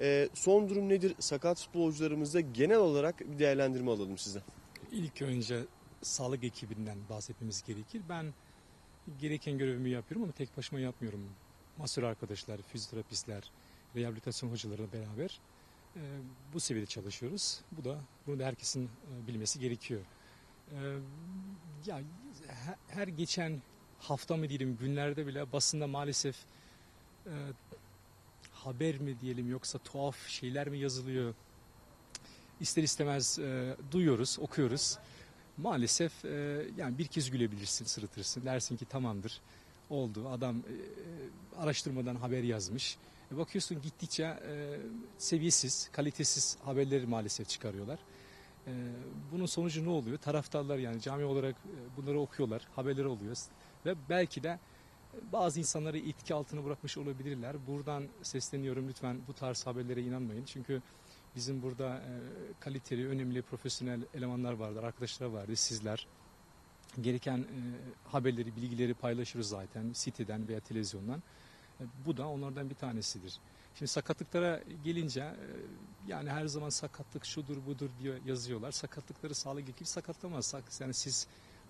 Ee, son durum nedir? Sakat futbolcularımızda genel olarak bir değerlendirme alalım sizden. İlk önce sağlık ekibinden bahsetmemiz gerekir. Ben gereken görevimi yapıyorum ama tek başıma yapmıyorum. Masör arkadaşlar, fizyoterapistler, rehabilitasyon hocalarıyla beraber e, bu seviyede çalışıyoruz. Bu da bunu da herkesin e, bilmesi gerekiyor. E, ya he- her geçen hafta mı diyelim günlerde bile basında maalesef e, haber mi diyelim yoksa tuhaf şeyler mi yazılıyor? İster istemez e, duyuyoruz, okuyoruz. Maalesef e, yani bir kez gülebilirsin, sırıtırsın. Dersin ki tamamdır, oldu. Adam e, araştırmadan haber yazmış. E, bakıyorsun gittikçe e, seviyesiz, kalitesiz haberleri maalesef çıkarıyorlar. E, bunun sonucu ne oluyor? Taraftarlar yani cami olarak e, bunları okuyorlar, haberleri oluyor. Ve belki de bazı insanları etki altına bırakmış olabilirler. Buradan sesleniyorum lütfen bu tarz haberlere inanmayın. Çünkü bizim burada e, kaliteli, önemli, profesyonel elemanlar vardır, arkadaşlar vardır, sizler. Gereken e, haberleri, bilgileri paylaşırız zaten siteden veya televizyondan. E, bu da onlardan bir tanesidir. Şimdi sakatlıklara gelince e, yani her zaman sakatlık şudur budur diye yazıyorlar. Sakatlıkları sağlık ekibi sakatlamaz. Sak- Yani siz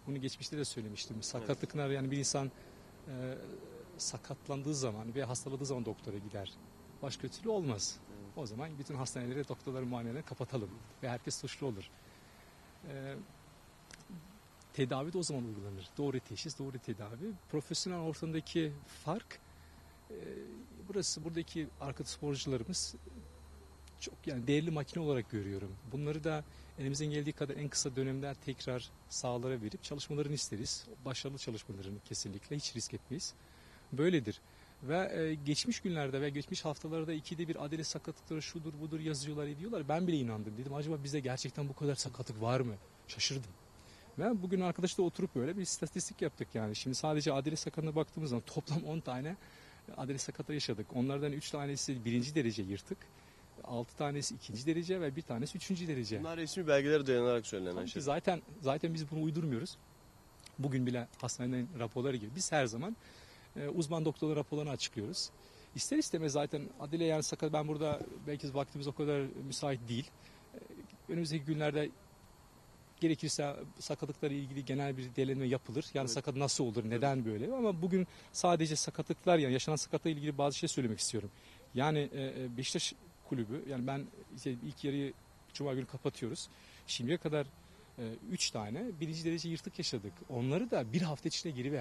bunu geçmişte de söylemiştim. Sakatlıklar yani bir insan e, sakatlandığı zaman ve hastaladığı zaman doktora gider. Başka türlü olmaz. O zaman bütün hastaneleri, doktorları, muayeneleri kapatalım ve herkes suçlu olur. E, tedavi de o zaman uygulanır. Doğru teşhis, doğru tedavi. Profesyonel ortamdaki fark e, burası buradaki arkadaş sporcularımız çok yani değerli makine olarak görüyorum. Bunları da elimizden geldiği kadar en kısa dönemde tekrar sahalara verip çalışmalarını isteriz. Başarılı çalışmalarını kesinlikle hiç risk etmeyiz. Böyledir. Ve e, geçmiş günlerde ve geçmiş haftalarda ikide bir adele sakatlıkları şudur budur yazıyorlar ediyorlar. Ben bile inandım. Dedim acaba bizde gerçekten bu kadar sakatlık var mı? Şaşırdım. Ve bugün arkadaşla oturup böyle bir istatistik yaptık yani. Şimdi sadece adele sakatına baktığımız zaman toplam 10 tane adele sakatı yaşadık. Onlardan 3 tanesi birinci derece yırtık. 6 tanesi ikinci derece ve bir tanesi üçüncü derece. Bunlar resmi belgelere dayanarak söylenen Tabii ki şeyler. zaten zaten biz bunu uydurmuyoruz. Bugün bile hastaneden raporları gibi biz her zaman e, uzman doktorların raporlarını açıklıyoruz. İster istemez zaten Adile yani sakat ben burada belki vaktimiz o kadar müsait değil. E, önümüzdeki günlerde gerekirse sakatlıklarla ilgili genel bir değerlendirme yapılır. Yani Evet. sakat nasıl olur, neden böyle? Ama bugün sadece sakatlıklar yani yaşanan sakatlıkla ilgili bazı şey söylemek istiyorum. Yani e, e, Beşiktaş kulübü yani ben işte ilk yarıyı Cuma günü kapatıyoruz. Şimdiye kadar 3 tane birinci derece yırtık yaşadık. Onları da bir hafta içinde geri ver.